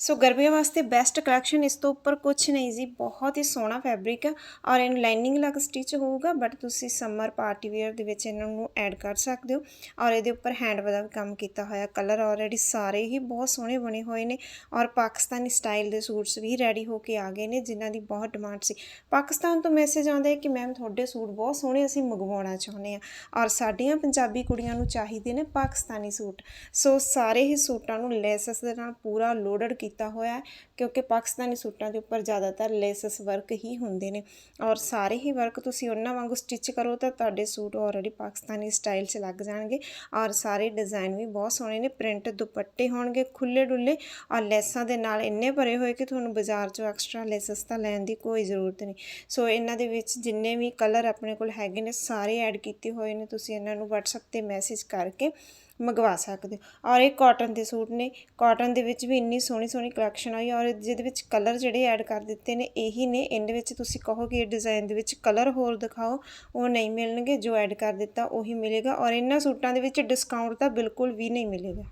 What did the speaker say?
ਸੋ ਗਰਮੀਆਂ ਵਾਸਤੇ best collection ਇਸ ਤੋਂ ਉੱਪਰ ਕੁਝ ਨਹੀਂ ਜੀ, ਬਹੁਤ ਹੀ ਸੋਹਣਾ ਫੈਬਰਿਕ ਹੈ ਔਰ ਇਹਨੂੰ ਲਾਈਨਿੰਗ ਲੱਗ ਸਟਿਚ ਹੋਊਗਾ ਬਟ ਤੁਸੀਂ ਸਮਰ ਪਾਰਟੀ ਵੇਅਰ ਦੇ ਵਿੱਚ ਇਹਨਾਂ ਨੂੰ ਐਡ ਕਰ ਸਕਦੇ ਹੋ ਔਰ ਇਹਦੇ ਉੱਪਰ ਹੈਂਡ ਦਾ ਵੀ ਕੰਮ ਕੀਤਾ ਹੋਇਆ ਕਲਰ ਆਲਰੇਡੀ ਸਾਰੇ ਹੀ ਬਹੁਤ ਸੋਹਣੇ ਬਣੇ ਹੋਏ ਨੇ ਔਰ ਪਾਕਿਸਤਾਨੀ ਸਟਾਈਲ ਦੇ ਸੂਟਸ ਵੀ ਰੈਡੀ ਹੋ ਕੇ ਆ ਗਏ ਨੇ, ਜਿਨ੍ਹਾਂ ਦੀ ਬਹੁਤ ਡਿਮਾਂਡ ਸੀ। ਪਾਕਿਸਤਾਨ ਤੋਂ ਮੈਸੇਜ ਆਉਂਦਾ ਹੈ ਕਿ ਮੈਮ ਤੁਹਾਡੇ ਸੂਟ ਬਹੁਤ ਸੋਹਣੇ ਅਸੀਂ ਮੰਗਵਾਉਣਾ ਚਾਹੁੰਦੇ ਹਾਂ ਔਰ ਸਾਡੀਆਂ ਪੰਜਾਬੀ ਕੁੜੀਆਂ ਨੂੰ ਚਾਹੀਦੇ ਨੇ ਪਾਕਿਸਤਾਨੀ ਸੂਟ ਸੋ ਸਾਰੇ ਹੀ ਸੂਟਾਂ ਨੂੰ ਲੈਸਸ ਦੇ ਨਾਲ ਪੂਰਾ ਲੋਡਡ ਕੀਤਾ ਹੋਇਆ ਕਿਉਂਕਿ ਪਾਕਿਸਤਾਨੀ ਸੂਟਾਂ ਦੇ ਉੱਪਰ ਜ਼ਿਆਦਾਤਰ ਲੈਸਸ ਵਰਕ ਹੀ ਹੁੰਦੇ ਨੇ। ਔਰ ਸਾਰੇ ਹੀ ਵਰਕ ਤੁਸੀਂ ਉਹਨਾਂ ਵਾਂਗੂ ਸਟਿਚ ਕਰੋ ਤਾਂ ਤੁਹਾਡੇ ਸੂਟ ਆਲਰੇਡੀ ਪਾਕਿਸਤਾਨੀ ਸਟਾਈਲ 'ਚ ਲੱਗ ਜਾਣਗੇ। ਔਰ ਸਾਰੇ ਡਿਜ਼ਾਈਨ ਵੀ ਬਹੁਤ ਸੋਹਣੇ ਨੇ ਪ੍ਰਿੰਟ ਦੁਪੱਟੇ ਹੋਣਗੇ ਖੁੱਲੇ ਡੁੱਲੇ। ਔਰ ਲੈਸਾਂ ਦੇ ਨਾਲ ਇੰਨੇ ਭਰੇ ਹੋਏ ਕਿ ਤੁਹਾਨੂੰ ਬਾਜ਼ਾਰ 'ਚੋਂ ਐਕਸਟਰਾ ਲੈਸਸ ਤਾਂ ਲੈਣ ਦੀ ਕੋਈ ਜ਼ਰੂਰਤ ਨਹੀਂ। ਸੋ ਇਹਨਾਂ ਦੇ ਵਿੱਚ ਜਿੰਨੇ ਵੀ ਕਲਰ ਆਪਣੇ ਕੋਲ ਹੈਗੇ ਨੇ, ਸਾਰੇ ਐਡ ਕੀਤੇ ਹੋਏ ਨੇ। ਤੁਸੀਂ ਇਹਨਾਂ ਨੂੰ WhatsApp ਤੇ ਮੈਸੇਜ ਕਰਕੇ ਮੰਗਵਾ ਸਕਦੇ ਹੋ। ਔਰ ਇਹ ਕਾਟਨ ਦੇ ਸੂਟ ਨੇ। ਕਾਟਨ ਦੇ ਵਿੱਚ ਵੀ ਇੰਨੀ ਸੋਹਣੀ ਸੋਹਣੀ ਕਲੈਕਸ਼ਨ ਆਈ ਔਰ ਜਿਹਦੇ ਵਿੱਚ ਕਲਰ ਜਿਹੜੇ ਐਡ ਕਰ ਦਿੱਤੇ ਨੇ, ਇਹੀ ਨੇ। ਇਹਦੇ ਵਿੱਚ ਤੁਸੀਂ ਕਹੋਗੇ ਇਹ ਡਿਜ਼ਾਈਨ ਦੇ ਵਿੱਚ ਕਲਰ ਹੋਰ ਦਿਖਾਓ, ਉਹ ਨਹੀਂ ਮਿਲਣਗੇ। ਜੋ ਐਡ ਕਰ ਦਿੱਤਾ, ਉਹੀ ਮਿਲੇਗਾ। ਔਰ ਇਹਨਾਂ ਸੂਟਾਂ ਦੇ ਵਿੱਚ ਡਿਸਕਾਊਂਟ ਤਾਂ ਬਿਲਕੁਲ ਵੀ ਨਹੀਂ ਮਿਲੇਗਾ।